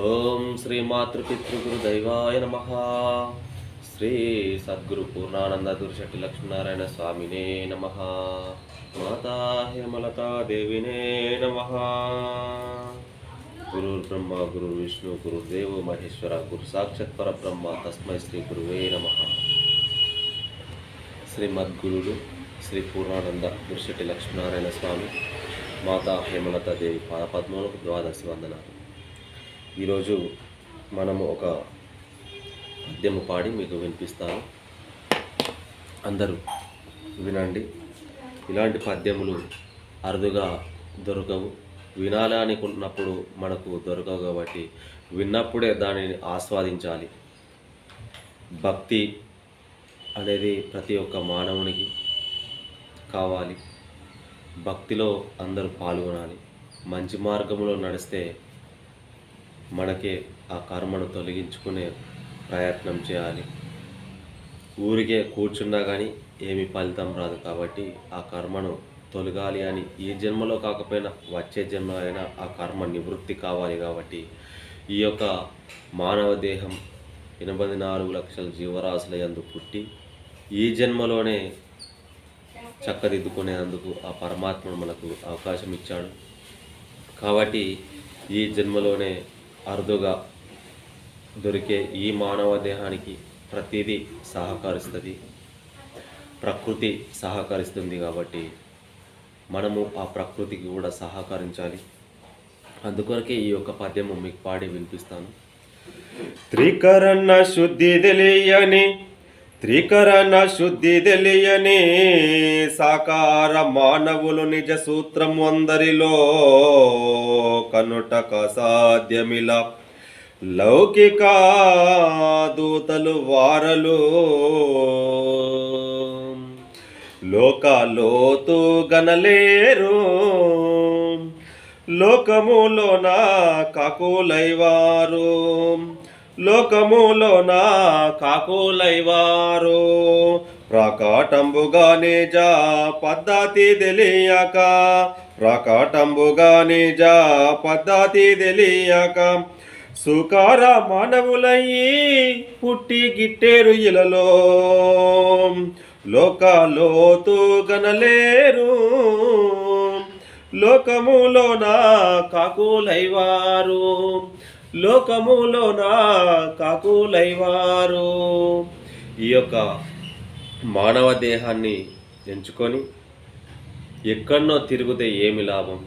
ఓం శ్రీ మాతృపితృగురు దైవాయ నమ. శ్రీ సద్గురు పూర్ణానంద దుర్శెట్టి లక్ష్మీనారాయణ స్వామినే నమ. మాతా హేమలతా దేవినే నమ. గురుర్ బ్రహ్మ గురు విష్ణు గురు దేవో మహేశ్వర గురు సాక్షాత్ పరబ్రహ్మ తస్మై శ్రీ గురువే నమ. శ్రీమద్గురుడు శ్రీ పూర్ణానంద దుర్శెట్టి లక్ష్మీనారాయణ స్వామి మాతా హేమలతా దేవి పాదపద్మలకు ద్వాదశి వందనాలు. ఈరోజు మనము ఒక పద్యము పాడి మీకు వినిపిస్తాను. అందరూ వినండి. ఇలాంటి పద్యములు అరుదుగా దొరకవు. వినాలి అనుకున్నప్పుడు మనకు దొరకవు కాబట్టి విన్నప్పుడే దానిని ఆస్వాదించాలి. భక్తి అనేది ప్రతి ఒక్క మానవునికి కావాలి. భక్తిలో అందరూ పాల్గొనాలి. మంచి మార్గంలో నడిస్తే మనకే ఆ కర్మను తొలగించుకునే ప్రయత్నం చేయాలి. ఊరికే కూర్చున్నా కానీ ఏమి ఫలితం రాదు కాబట్టి ఆ కర్మను తొలగాలి అని ఈ జన్మలో కాకపోయినా వచ్చే జన్మ అయినా ఆ కర్మ నివృత్తి కావాలి కాబట్టి ఈ యొక్క మానవ దేహం ఎనభై నాలుగు లక్షల జీవరాశుల యందు పుట్టి ఈ జన్మలోనే చక్కదిద్దుకునేందుకు ఆ పరమాత్మను మనకు అవకాశం ఇచ్చాడు. కాబట్టి ఈ జన్మలోనే అరుదుగా దొరికే ఈ మానవ దేహానికి ప్రతిదీ సహకరిస్తుంది. ప్రకృతి సహకరిస్తుంది కాబట్టి మనము ఆ ప్రకృతికి కూడా సహకరించాలి. అందుకొరకే ఈ యొక్క పద్యము మీకు పాడి వినిపిస్తాను. త్రికరణ శుద్ధి తెలియని త్రికరణ శుద్ధి తెలియని సాకార మానవులు నిజ సూత్రం అందరిలో కనుటక సాధ్యమిలా. లౌకిక దూతలు వారలు లోకాలోతు గనలేరు. లోకములోన కాకులైవారు లోకములోన కాకులైవారు. ప్రకాటంబుగా నిజ పద్ధతి తెలియక ప్రకాటంబుగా నిజ పద్ధతి తెలియక సుకార మానవులయ్యి పుట్టి గిట్టేరు ఇలలో. లోకాలోతు గనలేరు లోకములోన కాకులైవారు. లోకములోన కాకులైవారు. ఈ యొక్క మానవ దేహాన్ని ఎంచుకొని ఎక్కడనో తిరిగితే ఏమి లాభం?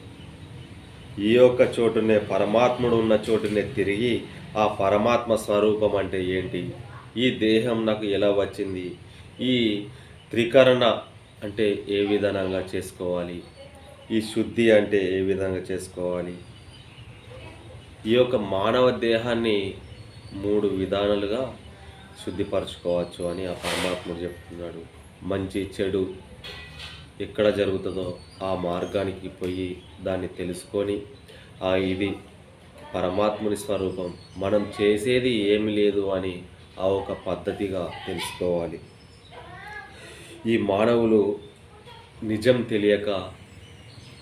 ఈ యొక్క చోటునే పరమాత్ముడు ఉన్న చోటునే తిరిగి ఆ పరమాత్మ స్వరూపం అంటే ఏంటి? ఈ దేహం నాకు ఎలా వచ్చింది? ఈ త్రికరణ అంటే ఏ విధంగా చేసుకోవాలి? ఈ శుద్ధి అంటే ఏ విధంగా చేసుకోవాలి? ఈ యొక్క మానవ దేహాన్ని మూడు విధానాలుగా శుద్ధిపరచుకోవచ్చు అని ఆ పరమాత్ముడు చెప్తున్నాడు. మంచి చెడు ఎక్కడ జరుగుతుందో ఆ మార్గానికి పోయి దాన్ని తెలుసుకొని ఆ ఇది పరమాత్ముని స్వరూపం మనం చేసేది ఏమి లేదు అని ఆ ఒక పద్ధతిగా తెలుసుకోవాలి. ఈ మానవులు నిజం తెలియక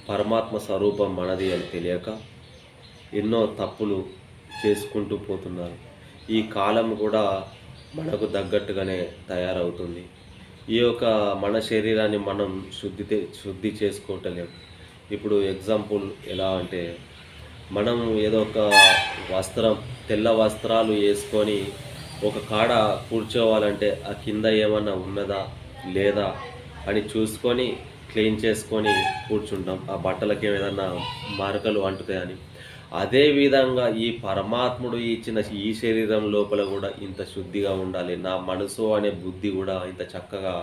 పరమాత్మ స్వరూపం మనది అని తెలియక ఎన్నో తప్పులు చేసుకుంటూ పోతున్నారు. ఈ కాలం కూడా మనకు తగ్గట్టుగానే తయారవుతుంది. ఈ యొక్క మన శరీరాన్ని మనం శుద్ధి శుద్ధి చేసుకోవటలేం ఇప్పుడు ఎగ్జాంపుల్ ఎలా అంటే మనం ఏదో ఒక వస్త్రం తెల్ల వస్త్రాలు వేసుకొని ఒక కాడ కూర్చోవాలంటే ఆ కింద ఏమన్నా ఉన్నదా లేదా అని చూసుకొని క్లీన్ చేసుకొని కూర్చుంటాం. ఆ బట్టలకి ఏదైనా మరకలు అంటుతాయని. అదే విధంగా ఈ పరమాత్ముడు ఇచ్చిన ఈ శరీరం లోపల కూడా ఇంత శుద్ధిగా ఉండాలి. నా మనసు అనే బుద్ధి కూడా ఇంత చక్కగా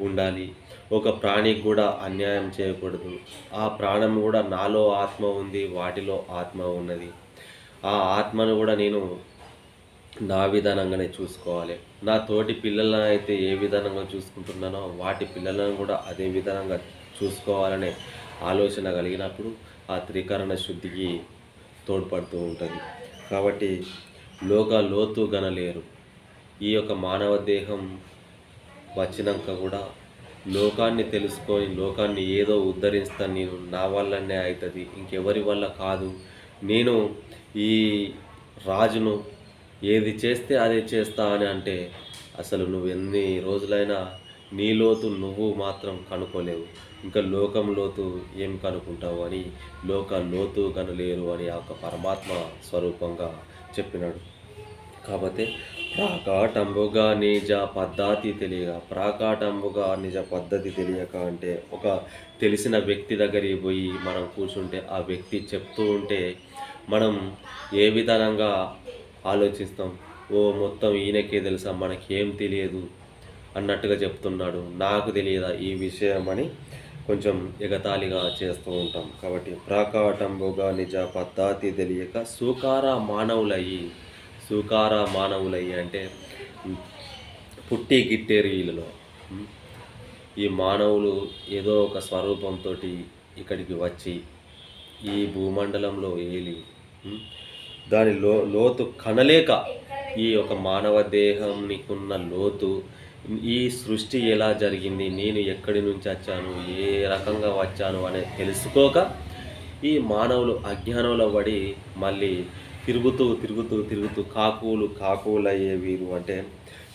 ఉండాలి. ఒక ప్రాణికి కూడా అన్యాయం చేయకూడదు. ఆ ప్రాణం కూడా నాలో ఆత్మ ఉంది వాటిలో ఆత్మ ఉన్నది. ఆ ఆత్మను కూడా నేను నా విధానంగానే చూసుకోవాలి. నా తోటి పిల్లలను అయితే ఏ విధానంగా చూసుకుంటున్నానో వాటి పిల్లలను కూడా అదే విధానంగా చూసుకోవాలనే ఆలోచన కలిగినప్పుడు ఆ త్రికరణ శుద్ధికి తోడ్పడుతూ ఉంటుంది. కాబట్టి లోక లోతు గనలేరు. ఈ యొక్క మానవ దేహం వచ్చినాక కూడా లోకాన్ని తెలుసుకొని లోకాన్ని ఏదో ఉద్ధరిస్తాను నేను నా వల్లనే అవుతుంది ఇంకెవరి వల్ల కాదు. నేను ఈ రాజును ఏది చేస్తే అదే చేస్తా అని అంటే అసలు నువ్వు ఎన్ని రోజులైనా నీ లోతు నువ్వు మాత్రం కనుక్కోలేవు. ఇంకా లోకం లోతు ఏం కనుక్కుంటావు అని లోక లోతు కనులేరు అని ఆ యొక్క పరమాత్మ స్వరూపంగా చెప్పినాడు. కాబట్టి ప్రాకాటంబుగా నిజ పద్ధతి తెలియక ప్రాకాటంబుగా నిజ పద్ధతి తెలియక అంటే ఒక తెలిసిన వ్యక్తి దగ్గరికి పోయి మనం కూర్చుంటే ఆ వ్యక్తి చెప్తూ ఉంటే మనం ఏ విధానంగా ఆలోచిస్తాం? ఓ మొత్తం ఈయనకే తెలుసా మనకేం తెలియదు అన్నట్టుగా చెప్తున్నాడు. నాకు తెలియదా ఈ విషయం అని కొంచెం ఎగతాళిగా చేస్తూ ఉంటాం. కాబట్టి ప్రాకాటంబుగా నిజ పద్ధతి తెలియక సుకార మానవులయ్యి సుకార మానవులయ్యి అంటే పుట్టి గిట్టేరీలలో ఈ మానవులు ఏదో ఒక స్వరూపంతో ఇక్కడికి వచ్చి ఈ భూమండలంలో ఏలి దాని లో లోతు కనలేక ఈ యొక్క మానవ దేహంనికున్న లోతు ఈ సృష్టి ఎలా జరిగింది? నేను ఎక్కడి నుంచి వచ్చాను? ఏ రకంగా వచ్చాను అనేది తెలుసుకోక ఈ మానవులు అజ్ఞానంలో పడి మళ్ళీ తిరుగుతూ తిరుగుతూ తిరుగుతూ కాకులు కాకులయ్యే వీరు అంటే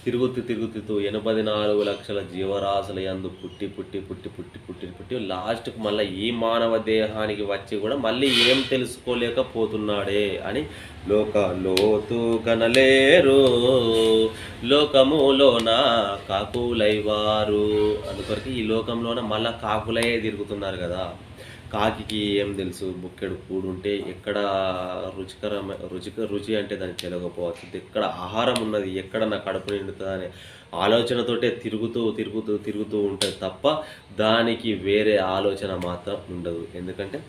తిరుగుతూ తిరుగుతూ ఎనభై నాలుగు లక్షల జీవరాశుల యందు పుట్టి పుట్టి పుట్టి పుట్టి పుట్టి పుట్టి లాస్ట్కి మళ్ళీ ఈ మానవ దేహానికి వచ్చి కూడా మళ్ళీ ఏం తెలుసుకోలేకపోతున్నాడే అని లోక లోతు కనలేరు. లోకములోన కాకులైవారు. అందుకొరకు ఈ లోకంలోన మళ్ళీ కాకులయ్యే తిరుగుతున్నారు కదా. కాకి ఏం తెలుసు? బుక్కెడు కూడుంటే ఎక్కడ రుచికరమ రుచిక రుచి అంటే దానికి తెలియకపోవచ్చు ఎక్కడ ఆహారం ఉన్నది? ఎక్కడ నా కడుపు నిండుతుంది అనే ఆలోచనతోటే తిరుగుతూ తిరుగుతూ తిరుగుతూ ఉంటుంది తప్ప దానికి వేరే ఆలోచన మాత్రం ఉండదు. ఎందుకంటే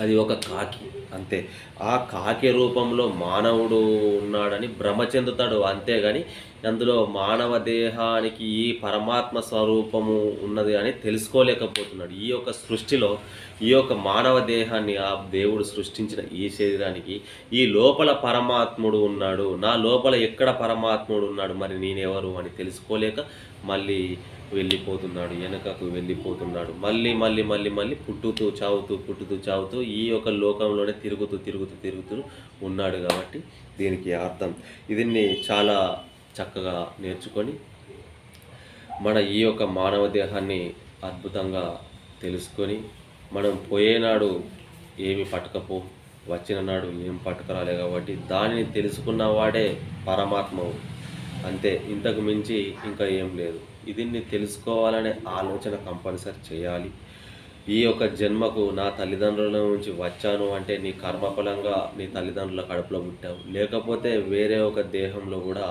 అది ఒక కాకి అంతే. ఆ కాకి రూపంలో మానవుడు ఉన్నాడని భ్రమ చెందుతాడు అంతేగాని అందులో మానవ దేహానికి ఈ పరమాత్మ స్వరూపము ఉన్నది అని తెలుసుకోలేకపోతున్నాడు. ఈ యొక్క సృష్టిలో ఈ యొక్క మానవ దేహాన్ని ఆ దేవుడు సృష్టించిన ఈ శరీరానికి ఈ లోపల పరమాత్ముడు ఉన్నాడు. నా లోపల ఎక్కడ పరమాత్ముడు ఉన్నాడు? మరి నేనెవరు అని తెలుసుకోలేక మళ్ళీ వెళ్ళిపోతున్నాడు వెనకకు వెళ్ళిపోతున్నాడు. మళ్ళీ మళ్ళీ మళ్ళీ మళ్ళీ పుట్టుతూ చావుతూ పుట్టుతూ చావుతూ ఈ యొక్క లోకంలోనే తిరుగుతూ తిరుగుతూ తిరుగుతూ ఉన్నాడు కాబట్టి దీనికి అర్థం. దీన్ని చాలా చక్కగా నేర్చుకొని మన ఈ యొక్క మానవ దేహాన్ని అద్భుతంగా తెలుసుకొని మనం పోయేనాడు ఏమి పట్టకపో వచ్చిన నాడు ఏం పట్టుకురాలే కాబట్టి దానిని తెలుసుకున్న వాడే పరమాత్మవు. అంతే ఇంతకు మించి ఇంకా ఏం లేదు. దీన్ని తెలుసుకోవాలనే ఆలోచన కంపల్సరీ చేయాలి. ఈ యొక్క జన్మకు నా తల్లిదండ్రుల నుంచి వచ్చాను అంటే నీ కర్మఫలంగా నీ తల్లిదండ్రుల కడుపులో పుట్టావు. లేకపోతే వేరే ఒక దేహంలో కూడా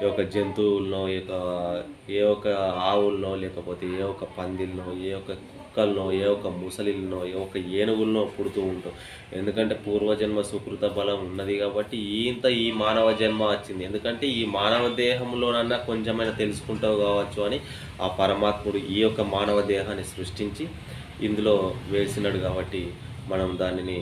ఈ యొక్క జంతువులనో ఈ యొక్క ఏ ఒక ఆవులనో లేకపోతే ఏ ఒక పందిలనో ఏ ఒక కుక్కలనో ఏ ఒక ముసలిలనో ఏ ఒక ఏనుగులనో పుడుతూ ఉంటాం. ఎందుకంటే పూర్వజన్మ సుకృత బలం ఉన్నది కాబట్టి ఇంత ఈ మానవ జన్మ వచ్చింది. ఎందుకంటే ఈ మానవ దేహంలోనన్నా కొంచెమైనా తెలుసుకుంటావు కావచ్చు అని ఆ పరమాత్ముడు ఈ యొక్క మానవ దేహాన్ని సృష్టించి ఇందులో వేసినాడు కాబట్టి మనం దానిని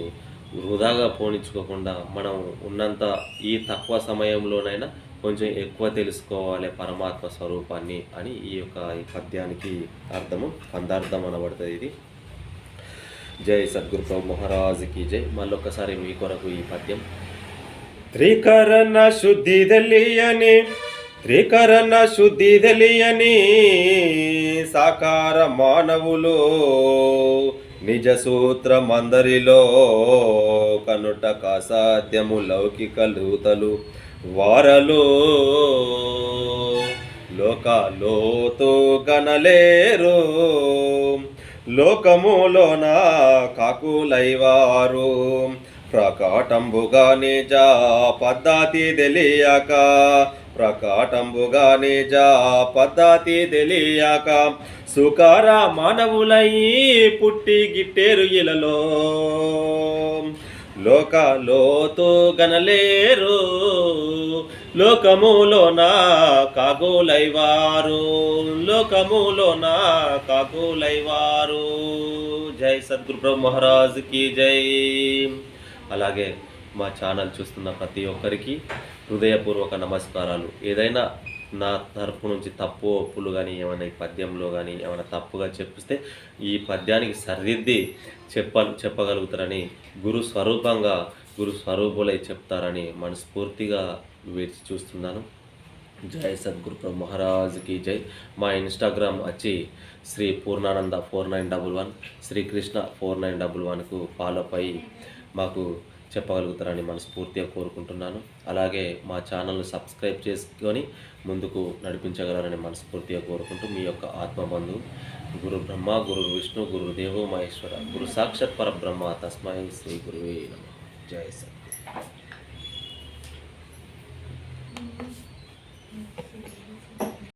వృధాగా పోనించుకోకుండా మనం ఉన్నంత ఈ తక్కువ సమయంలోనైనా కొంచెం ఎక్కువ తెలుసుకోవాలి పరమాత్మ స్వరూపాన్ని అని ఈ యొక్క ఈ పద్యానికి అర్థము కందార్థం అనబడుతుంది ఇది. జై సద్గురు ప్రభు మహారాజుకి జై. మళ్ళొక్కసారి మీ కొరకు ఈ పద్యం. త్రికరణ శుద్ధి తెలియని త్రికరణ శుద్ధి తెలియని సాకార మానవులు నిజ సూత్రమందరిలో కనుట కాసాధ్యము లౌకిక లూతలు. వారలో లోకాలోతో గనలేరు. లోకములోన కాకులైవారు. ప్రకాటంబుగా నిజ పద్ధతి తెలియక ప్రకాటంబుగా నిజ పద్ధతి తెలియక సుకార మానవులై పుట్టి గిట్టేరు ఇలలో. లోకలోతు గనలేరు లోకములోన కాగులైవారు నా కాగులైవారు. జై సద్గురు బ్రహ్మ మహారాజుకి జై. అలాగే మా ఛానల్ చూస్తున్న ప్రతి ఒక్కరికి హృదయపూర్వక నమస్కారాలు. ఏదైనా నా తరపు నుంచి తప్పు ఒప్పులు కానీ ఏమైనా ఈ పద్యంలో కానీ ఏమైనా తప్పుగా చెప్పిస్తే ఈ పద్యానికి సరిదిద్ది చెప్ప చెప్పగలుగుతారని గురు స్వరూపంగా గురు స్వరూపులై చెప్తారని మనస్ఫూర్తిగా వేచి చూస్తున్నాను. జై సద్గురు మహారాజ్కి జై. మా ఇన్స్టాగ్రామ్ వచ్చి Shri Purnananda four nine double one Srikrishna four nine double వన్కు follow అయ్యి మాకు చెప్పగలుగుతారని మనస్ఫూర్తిగా కోరుకుంటున్నాను. అలాగే మా ఛానల్ను సబ్స్క్రైబ్ చేసుకొని ముందుకు నడిపించగలరని మనస్ఫూర్తిగా కోరుకుంటూ మీ యొక్క ఆత్మబంధు గురు బ్రహ్మ గురు విష్ణు గురు దేవో మహేశ్వర గురు సాక్షాత్ పరబ్రహ్మ. తస్మై శ్రీ గురువే నమ. జయ